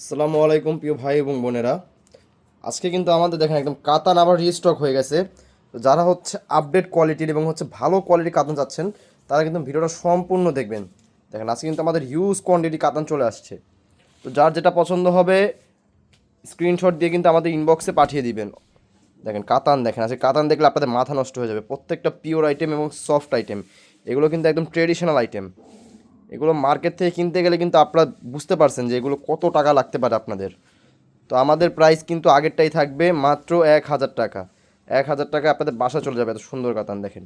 আসসালামু আলাইকুম প্রিয় ভাই এবং বোনেরা। আজকে কিন্তু আমাদের দেখেন একদম কাতান আবার রিস্টক হয়ে গেছে। তো যারা হচ্ছে আপডেট কোয়ালিটির এবং হচ্ছে ভালো কোয়ালিটির কাতান চাচ্ছেন, তারা কিন্তু ভিডিওটা সম্পূর্ণ দেখবেন। দেখেন, আজকে কিন্তু আমাদের হিউজ কোয়ান্টিটি কাতান চলে আসছে। তো যার যেটা পছন্দ হবে স্ক্রিনশট দিয়ে কিন্তু আমাদের ইনবক্সে পাঠিয়ে দিবেন। দেখেন, কাতান দেখেন, আজকে কাতান দেখলে আপনাদের মাথা নষ্ট হয়ে যাবে। প্রত্যেকটা পিওর আইটেম এবং সফট আইটেম এগুলো কিন্তু একদম ট্রেডিশনাল আইটেম এগুলো মার্কেট থেকে কিনতে গেলে কিন্তু আপনারা বুঝতে পারছেন যে এগুলো কত টাকা লাগতে পারে আপনাদের। তো আমাদের প্রাইস কিন্তু আগেরটাই থাকবে মাত্র এক হাজার টাকা। এক হাজার টাকা আপনাদের বাসা চলে যাবে, এত সুন্দর কাতান দেখেন।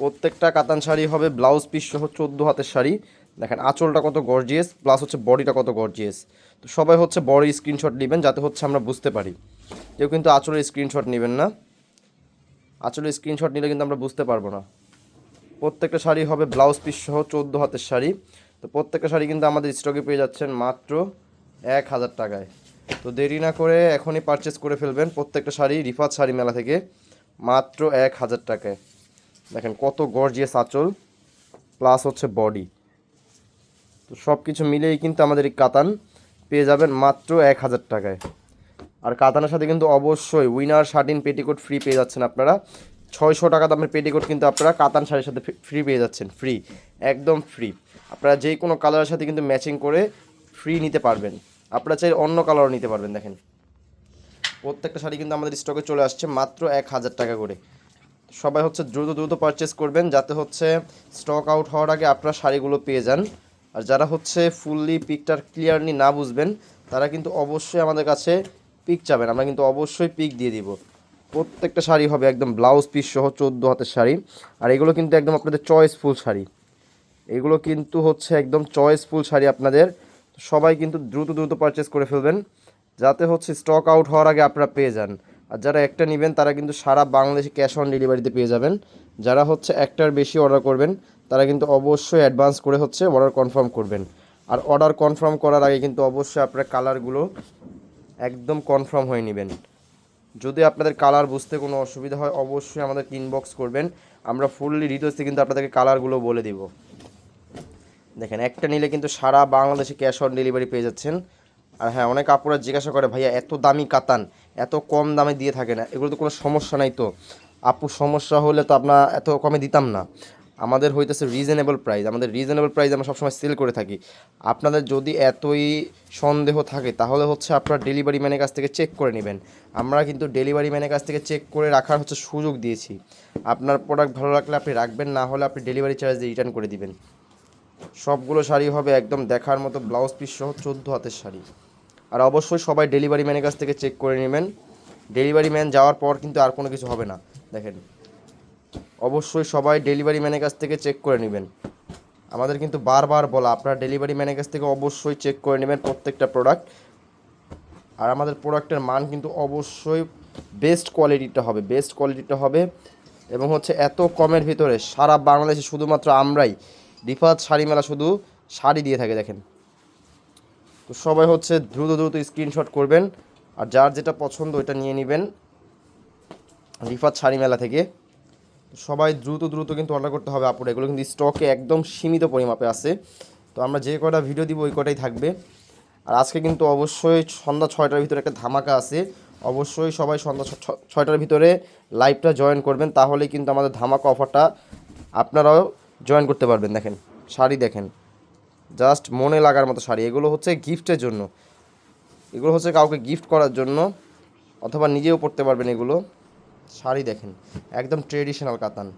প্রত্যেকটা কাতান শাড়ি হবে ব্লাউজ পিস সহ চোদ্দ হাতের শাড়ি। দেখেন আঁচলটা কত গর্জিয়াস প্লাস হচ্ছে বডিটা কত গর্জিয়াস তো সবাই হচ্ছে বড় স্ক্রিনশট নেবেন যাতে হচ্ছে আমরা বুঝতে পারি। কেউ কিন্তু আঁচলের স্ক্রিনশট নেবেন না। আঁচলের স্ক্রিনশট নিলে কিন্তু আমরা বুঝতে পারব না। প্রত্যেকটা শাড়ি হবে ব্লাউজ পিস সহ চোদ্দ হাতের শাড়ি। তো প্রত্যেকটা শাড়ি কিন্তু আমাদের স্টকে পেয়ে যাচ্ছেন মাত্র এক হাজার টাকায়। তো দেরি না করে এখনই পারচেস করে ফেলবেন প্রত্যেকটা শাড়ি, রিফাত শাড়ি মেলা থেকে মাত্র এক হাজার টাকায়। দেখেন কত গর্জিয়াস আঁচল প্লাস হচ্ছে বডি তো সব কিছু মিলেই কিন্তু আমাদের এই কাতান পেয়ে যাবেন মাত্র এক হাজার টাকায়। আর কাতানের সাথে কিন্তু অবশ্যই উইনার শার্টিন পেটিকোট ফ্রি পেয়ে যাচ্ছেন আপনারা। ছয়শো টাকা দামের পেটিকোট কিন্তু আপনারা কাতান শাড়ির সাথে ফ্রি পেয়ে যাচ্ছেন ফ্রি একদম ফ্রি আপনারা যে কোনো কালারের সাথে কিন্তু ম্যাচিং করে ফ্রি নিতে পারবেন। আপনারা চাই অন্য কালারও নিতে পারবেন, দেখেন। প্রত্যেকটা শাড়ি কিন্তু আমাদের স্টকে চলে আসছে মাত্র এক হাজার টাকা করে। সবাই হচ্ছে দ্রুত দ্রুত পারচেস করবেন, যাতে হচ্ছে স্টক আউট হওয়ার আগে আপনারা শাড়িগুলো পেয়ে যান। আর যারা হচ্ছে ফুললি পিকটার ক্লিয়ারলি না বুঝবেন, তারা কিন্তু অবশ্যই আমাদের কাছে পিক চাবেন। আমরা কিন্তু অবশ্যই পিক দিয়ে দিব। প্রত্যেকটা শাড়ি হবে একদম ব্লাউজ পিস সহ চোদ্দ হাতের শাড়ি। আর এগুলো কিন্তু একদম আপনাদের চয়েসফুল শাড়ি। এগুলো কিন্তু হচ্ছে একদম চয়েসফুল শাড়ি আপনাদের। সবাই কিন্তু দ্রুত দ্রুত পারচেস করে ফেলবেন, যাতে হচ্ছে স্টক আউট হওয়ার আগে আপনারা পেয়ে যান। আর যারা একটা নেবেন, তারা কিন্তু সারা বাংলাদেশে ক্যাশ অন ডেলিভারিতে পেয়ে যাবেন। যারা হচ্ছে একটার বেশি অর্ডার করবেন, তারা কিন্তু অবশ্যই অ্যাডভান্স করে হচ্ছে অর্ডার কনফার্ম করবেন। আর অর্ডার কনফার্ম করার আগে কিন্তু অবশ্যই আপনার কালারগুলো একদম কনফার্ম হয়ে নেবেন। যদি আপনাদের কালার বুঝতে কোনো অসুবিধা হয়, অবশ্যই আমাদের ইনবক্স করবেন। আমরা ফুললি ডিটেলসে কিন্তু আপনাদেরকে কালারগুলো বলে দিব। দেখেন, একটা নিলে কিন্তু সারা বাংলাদেশে ক্যাশ অন ডেলিভারি পেয়ে যাচ্ছেন। আর হ্যাঁ অনেক আপুরা জিজ্ঞাসা করে, ভাইয়া, এত দামি কাতান, এত কম দামে দিয়ে থাকে না এগুলো তো কোনো সমস্যা নাই তো? আপু, সমস্যা হলে তো আপনার এত কমে দিতাম না। আমাদের হইতেছে রিজনেবল প্রাইস আমাদের রিজনেবল প্রাইস আমরা সবসময় সেল করে থাকি। আপনাদের যদি এতই সন্দেহ থাকে, তাহলে হচ্ছে আপনার ডেলিভারি ম্যানের কাছ থেকে চেক করে নেবেন। আমরা কিন্তু ডেলিভারি ম্যানের কাছ থেকে চেক করে রাখার হচ্ছে সুযোগ দিয়েছি। আপনার প্রোডাক্ট ভালো লাগলে আপনি রাখবেন, না হলে আপনি ডেলিভারি চার্জ দিয়ে রিটার্ন করে দিবেন। সবগুলো শাড়ি হবে একদম দেখার মতো ব্লাউজ পিস সহ চোদ্দ হাতের শাড়ি। আর অবশ্যই সবাই ডেলিভারি ম্যানের কাছ থেকে চেক করে নেবেন। ডেলিভারি ম্যান যাওয়ার পর কিন্তু আর কোনো কিছু হবে না। দেখেন অবশ্যই সবাই ডেলিভারি ম্যানের কাছ থেকে চেক করে নেবেন। আমাদের কিন্তু বারবার বলা, আপনারা ডেলিভারি ম্যানের কাছ থেকে অবশ্যই চেক করে নেবেন প্রত্যেকটা প্রোডাক্ট আর আমাদের প্রোডাক্টের মান কিন্তু অবশ্যই বেস্ট কোয়ালিটিটা হবে বেস্ট কোয়ালিটিটা হবে। এবং হচ্ছে এত কমের ভিতরে সারা বাংলাদেশে শুধুমাত্র আমরাই রিফাত শাড়ি মেলা শুধু শাড়ি দিয়ে থাকে, দেখেন। তো সবাই হচ্ছে দ্রুত দ্রুত স্ক্রিনশট করবেন, আর যার যেটা পছন্দ ওইটা নিয়ে নেবেন রিফাত শাড়ি মেলা থেকে। সবাই দ্রুত দ্রুত কিন্তু অর্ডার করতে হবে আপুরা এগুলো কিন্তু স্টকে একদম সীমিত পরিমাপে আছে। তো আমরা যে কটা ভিডিও দিব, ওই কটাই থাকবে। আর আজকে কিন্তু অবশ্যই সন্ধ্যা ছয়টার ভিতরে একটা ধামাকা আছে। অবশ্যই সবাই সন্ধ্যা ছয়টার ভিতরে লাইভটা জয়েন করবেন। তাহলেই কিন্তু আমাদের ধামাকা অফারটা আপনারাও জয়েন করতে পারবেন। দেখেন, শাড়ি দেখেন। জাস্ট মনে লাগার মতো শাড়ি। এগুলো হচ্ছে গিফটের জন্য। এগুলো হচ্ছে কাউকে গিফট করার জন্য অথবা নিজেও পড়তে পারবেন এগুলো। শাড়ি দেখেন, একদম ট্রেডিশনাল কাতান।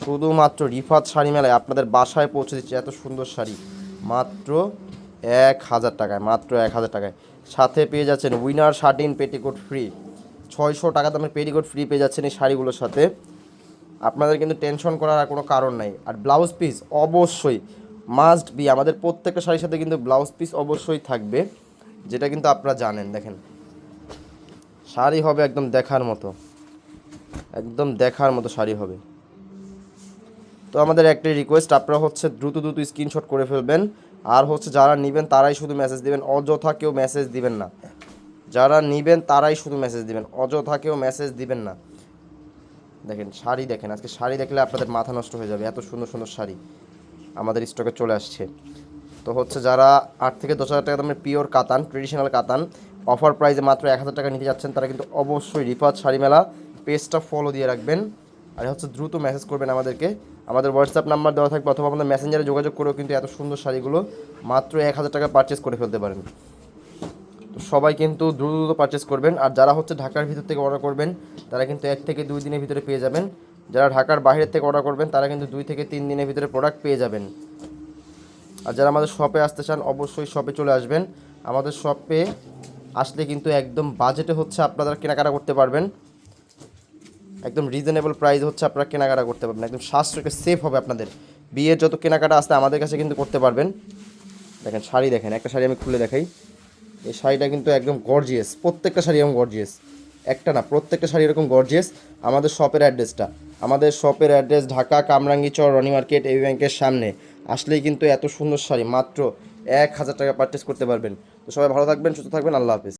শুধুমাত্র রিফাত শাড়ি মেলায় আপনাদের বাসায় পৌঁছে দিচ্ছে এত সুন্দর শাড়ি। মাত্র এক হাজার টাকায়, মাত্র এক হাজার টাকায়। সাথে পেয়ে যাচ্ছেন উইনার শার্টিন পেটিকোট ফ্রি ছয়শো টাকা দামের পেটিকোট ফ্রি পেয়ে যাচ্ছেন এই শাড়িগুলোর সাথে। আপনাদের কিন্তু টেনশন করার আর কোনো কারণ নাই। আর ব্লাউজ পিস অবশ্যই মাস্ট বি আমাদের প্রত্যেকটা শাড়ির সাথে কিন্তু ব্লাউজ পিস অবশ্যই থাকবে। যেটা কিন্তু আপনারা জানেন, দেখেন। শাড়ি হবে একদম দেখার মতো। একদম দেখার মতো শাড়ি হবে। তো আমাদের একটাই রিকোয়েস্ট আপনারা হচ্ছে দ্রুত দ্রুত স্ক্রিনশট করে ফেলবেন। আর হচ্ছে যারা নেবেন, তারাই শুধু মেসেজ দিবেন। অযথা কেউ মেসেজ দিবেন না। যারা নেবেন, তারাই শুধু মেসেজ দিবেন। অযথা কেউ মেসেজ দিবেন না। দেখেন, শাড়ি দেখেন। আজকে শাড়ি দেখলে আপনাদের মাথা নষ্ট হয়ে যাবে। এত সুন্দর সুন্দর শাড়ি আমাদের স্টকে চলে আসছে। তো হচ্ছে যারা আট থেকে দশ হাজার টাকা দামের পিওর কাতান ট্রেডিশনাল কাতান অফার প্রাইসে মাত্র এক হাজার টাকা নিতে যাচ্ছেন, তারা কিন্তু অবশ্যই রিফাত শাড়ি মেলা পেজটা ফলো দিয়ে রাখবেন। আর হচ্ছে দ্রুত মেসেজ করবেন আমাদেরকে। আমাদের হোয়াটসঅ্যাপ নাম্বার দেওয়া থাকবে অথবা আমাদের মেসেঞ্জারে যোগাযোগ করেও কিন্তু এত সুন্দর শাড়িগুলো মাত্র এক হাজার টাকা পারচেস করে ফেলতে পারেন। তো সবাই কিন্তু দ্রুত দ্রুত পারচেস করবেন। আর যারা হচ্ছে ঢাকার ভিতর থেকে অর্ডার করবেন, তারা কিন্তু এক থেকে দুই দিনের ভিতরে পেয়ে যাবেন। যারা ঢাকার বাইরের থেকে অর্ডার করবেন, তারা কিন্তু দুই থেকে তিন দিনের ভিতরে প্রোডাক্ট পেয়ে যাবেন। আর যারা আমাদের শপে আসতে চান, অবশ্যই শপে চলে আসবেন। আমাদের শপে আসলে কিন্তু একদম বাজেটে হচ্ছে আপনারা কেনাকাটা করতে পারবেন। একদম রিজনেবল প্রাইস হচ্ছে আপনারা কেনাকাটা করতে পারবেন। একদম সাশ্রয়কে সেফ হবে আপনাদের। বিয়ের যত কেনাকাটা আসতে আমাদের কাছে কিন্তু করতে পারবেন। দেখেন শাড়ি দেখেন, একটা শাড়ি আমি খুলে দেখাই। এই শাড়িটা কিন্তু একদম গর্জিয়াস প্রত্যেকটা শাড়ি এরকম গর্জিয়াস একটা না, প্রত্যেকটা শাড়ি এরকম গর্জিয়াস আমাদের শপের অ্যাড্রেসটা আমাদের শপের অ্যাড্রেস ঢাকা কামরাঙ্গীচর রনি মার্কেট, এই ব্যাংকের সামনে। আসলেই কিন্তু এত সুন্দর শাড়ি, মাত্র এক হাজার টাকা পারচেস করতে পারবেন। তো সবাই ভালো থাকবেন, সুস্থ থাকবেন, আল্লাহ হাফিজ।